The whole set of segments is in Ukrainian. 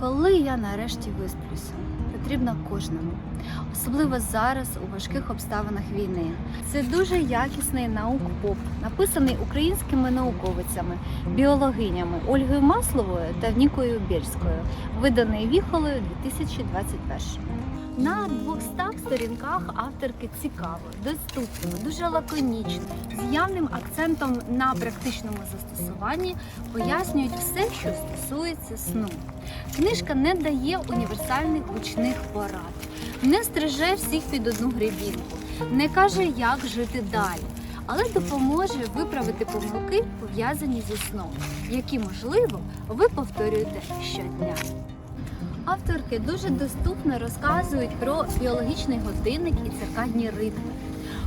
Коли я нарешті висплюся, Потрібна кожному, особливо зараз у важких обставинах війни. Це дуже якісний наук-поп, написаний українськими науковицями, біологинями Ольгою Масловою та Нікою Бєльською, виданий віхолою 2021. На 200 сторінках авторки цікаво, доступно, дуже лаконічно, з явним акцентом на практичному застосуванні пояснюють все, що стосується сну. Книжка не дає універсальних гучних порад, не стриже всіх під одну гребінку, не каже, як жити далі, але допоможе виправити помилки, пов'язані зі сном, які, можливо, ви повторюєте щодня. Авторки дуже доступно розказують про біологічний годинник і циркадні ритми,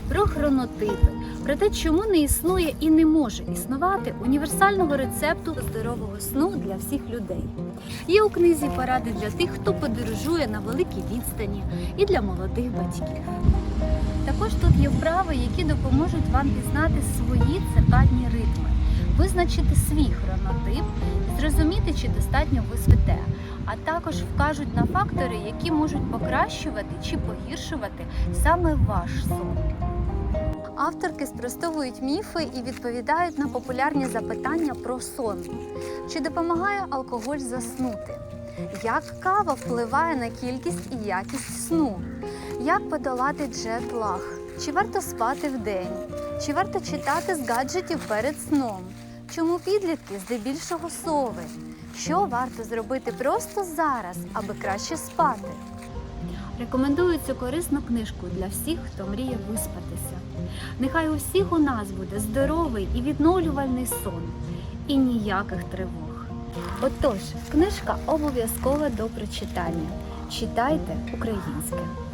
про хронотипи, про те, чому не існує і не може існувати універсального рецепту здорового сну для всіх людей. Є у книзі поради для тих, хто подорожує на великій відстані, і для молодих батьків. Також тут є вправи, які допоможуть вам пізнати свої циркадні ритми, визначити свій хронотип, зрозуміти, чи достатньо ви спите, а також вкажуть на фактори, які можуть покращувати чи погіршувати саме ваш сон. Авторки спростовують міфи і відповідають на популярні запитання про сон. Чи допомагає алкоголь заснути? Як кава впливає на кількість і якість сну? Як подолати джет-лаг? Чи варто спати вдень? Чи варто читати з гаджетів перед сном? Чому підлітки здебільшого сови? Що варто зробити просто зараз, аби краще спати? Рекомендую цю корисну книжку для всіх, хто мріє виспатися. Нехай у всіх у нас буде здоровий і відновлювальний сон, і ніяких тривог. Отож, книжка обов'язкова до прочитання. Читайте українське.